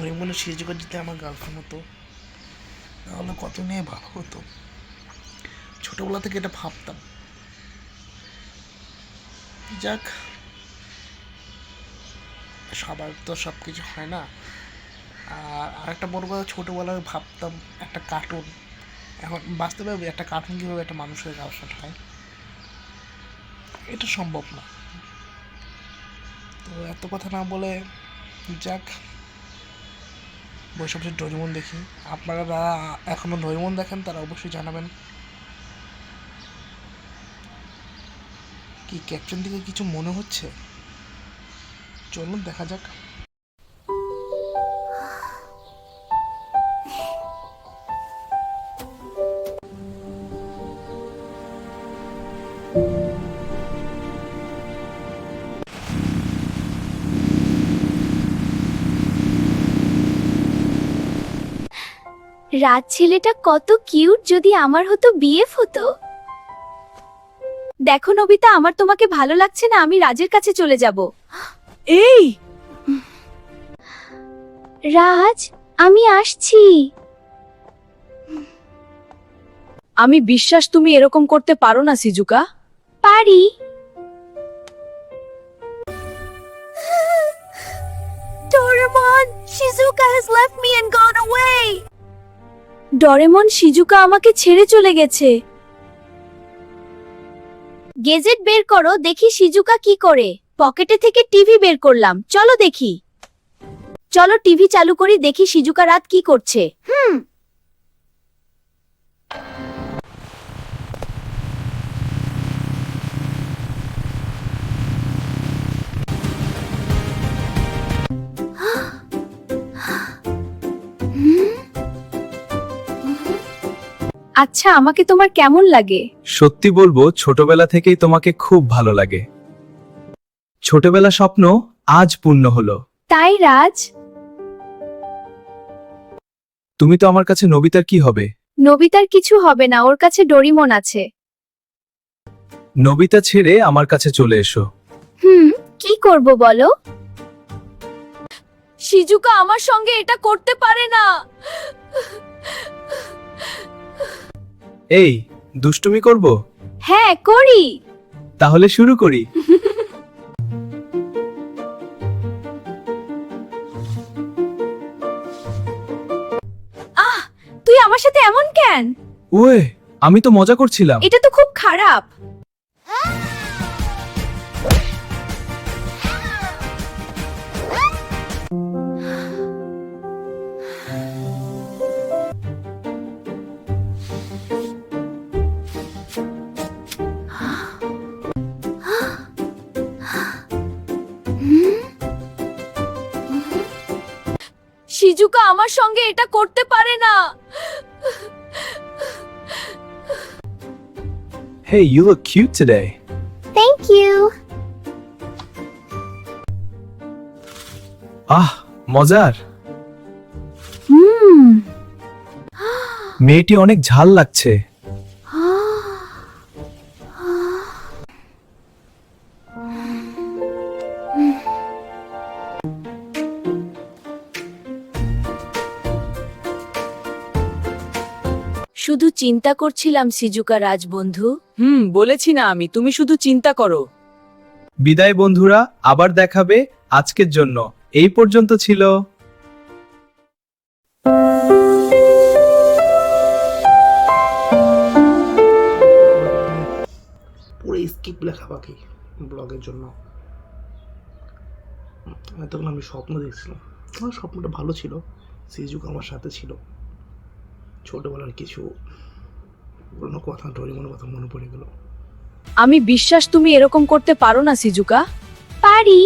ডোরেমনের Shizuka যদি আমার girlfriend হতো। তাহলে কত নিয়ে ভালো হতো। ছোটোবেলা থেকে এটা ভাবতাম। যাক। সবার তো সব কিছু হয় না। আর আরেকটা বড় কথা, ছোটোবেলায় ভাবতাম একটা কার্টুন এখন বাস্তবে একটা কার্টুন কীভাবে একটা মানুষের গার্লফ্রেন্ড হয়? এটা সম্ভব না। তো এত কথা না বলে যাক। বসে ডোরিমন দেখি। আপনারা যারা এখনও ডোরিমন দেখেন, তারা অবশ্যই জানাবেন। কি ক্যাপশন থেকে কিছু মনে হচ্ছে? চলুন, দেখা যাক। রাত ছেলেটা কত কিউট যদি আমার হতো বিএফ হতো। দেখো নবিতা আমার তোমাকে ভালো লাগছে না আমি রাজের কাছে চলে যাব। এই! রাজ আমি আসছি। আমি বিশ্বাস তুমি এরকম করতে পারো না সিজুকা। পারি। Doraemon Shizuka has left me and gone away Doraemon, Shizuka আমাকে ছেড়ে চলে গেছে। গেজেট বের করো, দেখি শিজুকা কি করে। পকেটে থেকে টিভি বের করলাম, চলো দেখি। চলো টিভি চালু করি, দেখি শিজুকা রাত কি করছে। আচ্ছা আমাকে তোমার কেমন লাগে? সত্যি বলব ছোটবেলা থেকেই তোমাকে খুব ভালো লাগে। ছোটবেলা স্বপ্ন আজ পূর্ণ হলো। তাই রাজ? তুমি তো আমার কাছে নবিতার কি হবে? নবিতার কিছু হবে না ওর কাছে ডোরিমন আছে। নবিতা ছেড়ে আমার কাছে চলে এসো। হুম কি করব বলো? শিজুকা আমার সঙ্গে এটা করতে পারে না। এই দুষ্টুমি করব? হ্যাঁ করি। তাহলে শুরু করি। আহ তুই আমার সাথে এমন কেন? ওয়ে আমি তো মজা করছিলাম। এটা তো খুব খারাপ। শিজুকা আমার সঙ্গে এটা করতে পারে না Hey, you look cute today. Thank you. আহ মজার হুম মেয়েটি অনেক ঝাল লাগছে শুধু চিন্তা করছিলাম সিজুকা রাজবন্ধু। হুম বলেছি না আমি তুমি শুধু চিন্তা করো। বিদায় বন্ধুরা আবার দেখাবে আজকের জন্য। এই পর্যন্ত ছিল। পুরো স্কিপ লেখা বাকি ব্লগের জন্য। তখন আমি স্বপ্ন দেখছিলাম। আমার স্বপ্নটা ভালো ছিল সিজুক আমার সাথে ছিল। ছোটোবেলার কিছু পুরনো কথা ডরিমনের কথা মনে পড়ে গেল। আমি বিশ্বাস তুমি এরকম করতে পারো না সিজুকা। পারি।